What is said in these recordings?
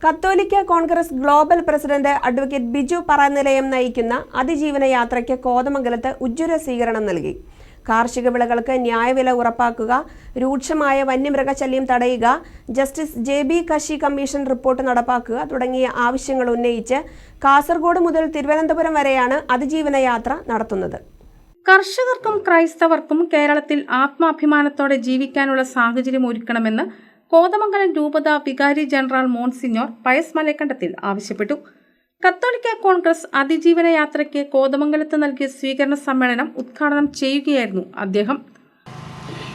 കത്തോലിക്ക Congress global president advocate Biju Paranilayam നയിക്കുന്ന അതിജീവന യാത്രയ്ക്ക് കോതമംഗലത്ത് ഉജ്ജ്വല സ്വീകരണം നൽകി. കാർഷിക വിളകൾക്ക് ന്യായവില ഉറപ്പാക്കുക രൂക്ഷമായ വന്യമൃഗശല്യം തടയുക justice J B Koshy commission report നടപ്പാക്കുക തുടങ്ങിയ ആവശ്യങ്ങൾ ഉന്നയിച്ച് കാസർഗോഡ് മുതൽ തിരുവനന്തപുരം വരെയാണ് അതിജീവന യാത്ര നടത്തുന്നത്. കർഷകർക്കും ക്രൈസ്തവർക്കും കേരളത്തിൽ ആത്മാഭിമാനത്തോടെ ജീവിക്കാനുള്ള സാഹചര്യം ഒരുക്കണമെന്ന് കോതമംഗലം രൂപത വികാരി ജനറൽ മോൺസിഞ്ഞോർ പയസ് മലക്കണ്ടത്തിൽ ആവശ്യപ്പെട്ടു. കത്തോലിക്ക കോൺഗ്രസ് അതിജീവന യാത്രയ്ക്ക് കോതമംഗലത്ത് നൽകിയ സ്വീകരണ സമ്മേളനം ഉദ്ഘാടനം ചെയ്യുകയായിരുന്നു അദ്ദേഹം.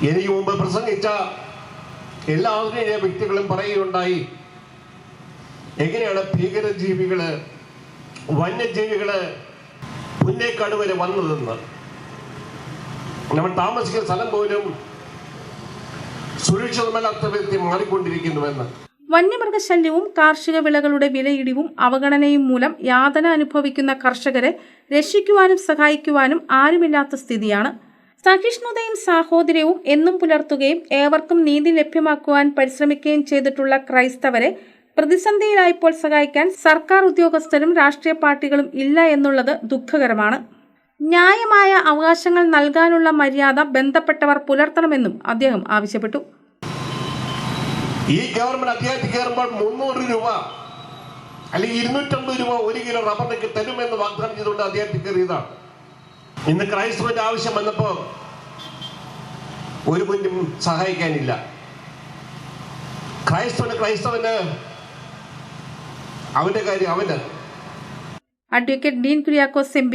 എനിക്ക് മുമ്പ് പ്രസംഗിച്ച എല്ലാ ആധുനിക വ്യക്തികളും പറയുകയുണ്ടായി. എങ്ങനെയാണ് ഭീകരജീവികൾ വന്യജീവികൾ പുന്നേക്കാട് വരെ വന്നതെന്ന്? നമ്മൾ താമസിക്കുന്ന സ്ഥലം പോലും സുരക്ഷിതമല്ലാത്ത വിധത്തിൽ മാറിക്കൊണ്ടിരിക്കുന്നുവെന്ന്. വന്യമൃഗശല്യവും കാർഷിക വിളകളുടെ വിലയിടിവും അവഗണനയും മൂലം യാതന അനുഭവിക്കുന്ന കർഷകരെ രക്ഷിക്കുവാനും സഹായിക്കുവാനും ആരുമില്ലാത്ത സ്ഥിതിയാണ്. സഹിഷ്ണുതയും സാഹോദര്യവും എന്നും പുലർത്തുകയും ഏവർക്കും നീതി ലഭ്യമാക്കുവാൻ പരിശ്രമിക്കുകയും ചെയ്തിട്ടുള്ള ക്രൈസ്തവരെ പ്രതിസന്ധിയിലായപ്പോൾ സഹായിക്കാൻ സർക്കാർ ഉദ്യോഗസ്ഥരും രാഷ്ട്രീയ പാർട്ടികളും ഇല്ല എന്നുള്ളത് ദുഃഖകരമാണ്. ന്യായമായ അവകാശങ്ങൾ നൽകാനുള്ള മര്യാദ ബന്ധപ്പെട്ടവർ പുലർത്തണമെന്നും അദ്ദേഹം ആവശ്യപ്പെട്ടു. ഈ ഗവൺമെന്റ് അധികാരത്തിൽ കയറുമ്പോൾ മുന്നൂറ് രൂപ അല്ലെങ്കിൽ ഇരുന്നൂറ്റമ്പത് രൂപ ഒരു കിലോ റബ്ബറിനൊക്കെ തരുമെന്ന് വാഗ്ദാനം ചെയ്തുകൊണ്ട് അദ്ദേഹത്തിൽ കയറിയതാണ്. ഇന്ന് ക്രൈസ്തവന്റെ ആവശ്യം വന്നപ്പോ ഒരു മുന്നും സഹായിക്കാനില്ല. ക്രൈസ്തവന് ക്രൈസ്തവന് അവന്റെ കാര്യം അവന്. അഡ്വക്കേറ്റ് ഡീൻ കുര്യാക്കോസ് എം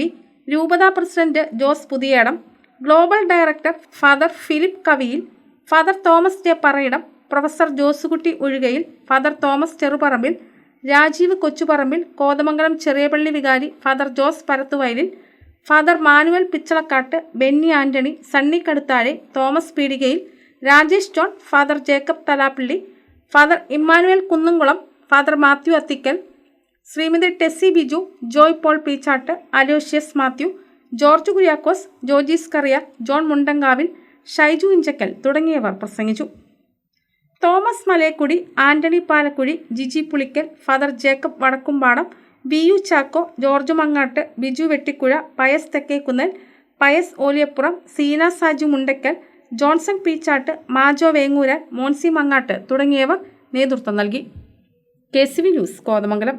രൂപതാ president Jose Puthiyidam global director father Philip Kaviyil father Thomas J Parayidam professor Josekutty Ozhukayil father Thomas Cherupparambil Rajeev Kochuparambil Kothamangalam Cheriyapally വികാരി father Jose Parathuvayalil father Manuel Pichalakkattu Benny Antony Sunny Kaduthazhe Thomas Peedikayil Rajesh John father Jacob Thalappally father Emmanuel Kunnumkulam father Mathew Athikkal Shrimati Tessy Biju Joy Paul Peechattu Aloysius Mathew George Kuriakose Jojees Kariya John Mundankavil Shaiju Inchakkal തുടങ്ങിയവർ പ്രസംഗിച്ചു. Thomas Malayakkudi Antony Palakkuzhi Jiji Pulickal father Jacob Vadakkumpadam B U Chacko George Mangattu Biju Vettikuzha Pius Thekkekunnel Pius Oliyappuram Seena Saju Mundackal Johnson Peechattu Majo Vengooran Moncy Mangattu തുടങ്ങിയവർ നേതൃത്വം നൽകി. K C V news Kothamangalam.